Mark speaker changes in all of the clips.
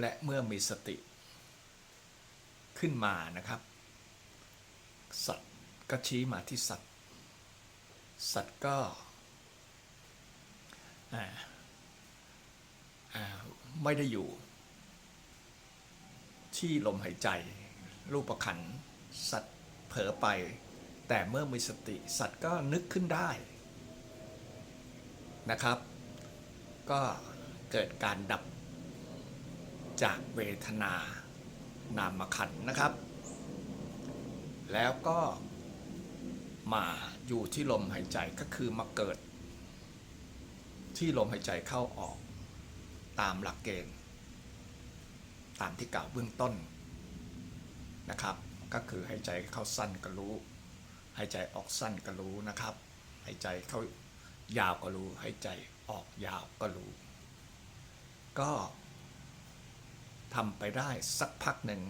Speaker 1: และเมื่อมีสติขึ้นมานะครับ สัตว์ก็ชี้มาที่สัตว์ สัตว์ก็ไม่ได้อยู่ ที่ลมหายใจ รูปขันสัตว์เผลอไป แต่เมื่อมีสติสัตว์ก็นึกขึ้นได้นะครับ ก็เกิดการดับ จากเวทนานามขันนะครับ แล้วก็มาอยู่ที่ลมหายใจก็คือมาเกิด ที่ลมหายใจเข้าออกตามหลักเกณฑ์ ตามที่กล่าวเบื้องต้นนะครับ ก็คือหายใจเข้าสั้นก็รู้หายใจออกสั้นก็รู้นะครับหายใจเข้ายาวก็รู้หายใจออกยาวก็รู้ ก็ ทำไปได้สักพักหนึ่ง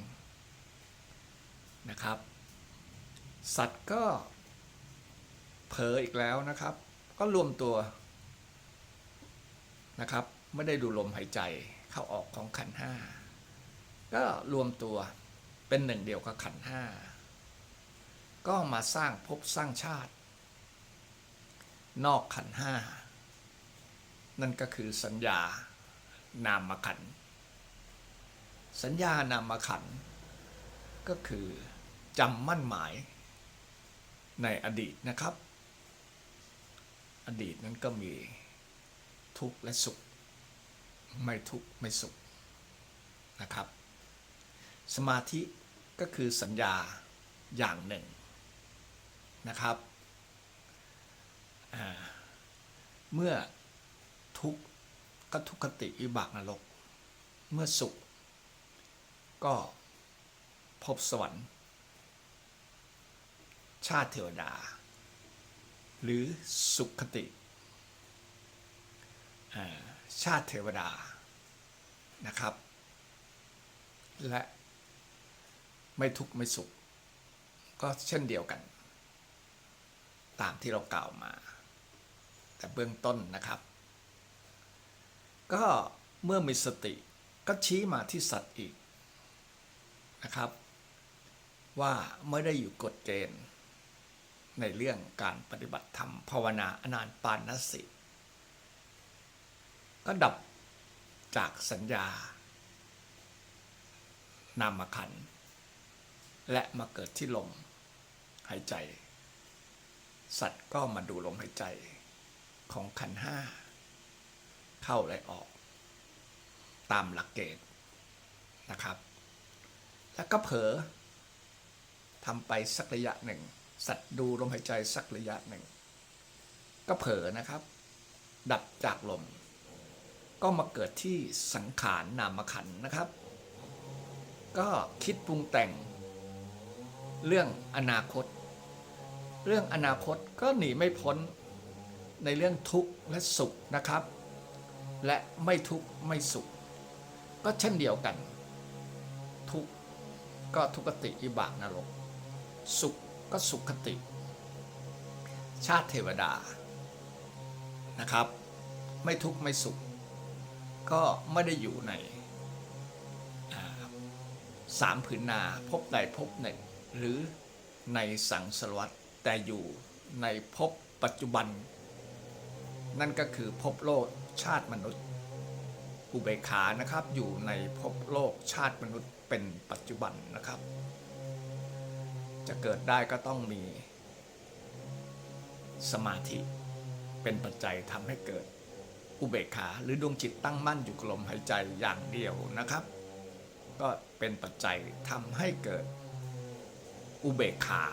Speaker 1: นะครับ สัตว์ก็เผลออีกแล้วนะครับ ก็รวมตัวนะครับ ไม่ได้ดูลมหายใจเข้าออกของขันห้าก็รวมตัวเป็นหนึ่งเดียวกับขันห้าก็มาสร้างภพสร้างชาติ นอกขันห้านั่นก็คือสัญญานามขันธ์ สัญญานามขันก็คือจำมั่นหมายในอดีตนะครับ อดีตนั้นก็มีทุกข์และสุข ไม่ทุกข์ไม่สุขนะครับ สมาธิก็คือสัญญาอย่างหนึ่งนะครับ เมื่อทุกข์ก็ทุกขติวิบากนรก เมื่อสุข ก็พบสวรรค์ ชาติเทวดา หรือสุขคติ ชาติเทวดานะครับ และไม่ทุกข์ไม่สุข ก็เช่นเดียวกัน ตามที่เรากล่าวมา แต่เบื้องต้นนะครับ ก็เมื่อมีสติก็ชี้มาที่สัตว์อีก นะครับ ว่าไม่ได้อยู่กฎเกณฑ์ ในเรื่องการปฏิบัติธรรมภาวนาอนานปานสิ ก็ดับจากสัญญา นามขัน และมาเกิดที่ลมหายใจ สัตว์ก็มาดูลมหายใจของขันห้า เข้าและออก ตามหลักเกณฑ์นะครับ แล้วก็เผลอทำไปสักระยะหนึ่ง สัตว์ดูลมหายใจสักระยะหนึ่ง ก็เผลอนะครับ ดับจากลม ก็มาเกิดที่สังขารนามขันนะครับ ก็คิดปรุงแต่ง เรื่องอนาคต เรื่องอนาคตก็หนีไม่พ้นในเรื่องทุกข์และสุขนะครับ และไม่ทุกข์ไม่สุข ก็เช่นเดียวกัน ก็ทุกขติอิบากนรก สุขก็สุขคติ ชาติเทวดานะครับ ไม่ทุกข์ไม่สุข ก็ไม่ได้อยู่ในสามผืนนาพบใดพบหนึ่ง หรือในสังสารวัตรแต่อยู่ในภพปัจจุบัน นั่นก็คือภพโลกชาติมนุษย์ อุเบกขานะครับอยู่ในภพโลกชาติมนุษย์เป็นปัจจุบันนะครับ จะเกิดได้ก็ต้องมี สมาธิเป็นปัจจัยทำให้เกิดอุเบกขาหรือดวงจิตตั้งมั่นอยู่กับลมหายใจอย่างเดียวนะครับ ก็เป็นปัจจัยทำให้เกิดอุเบกขา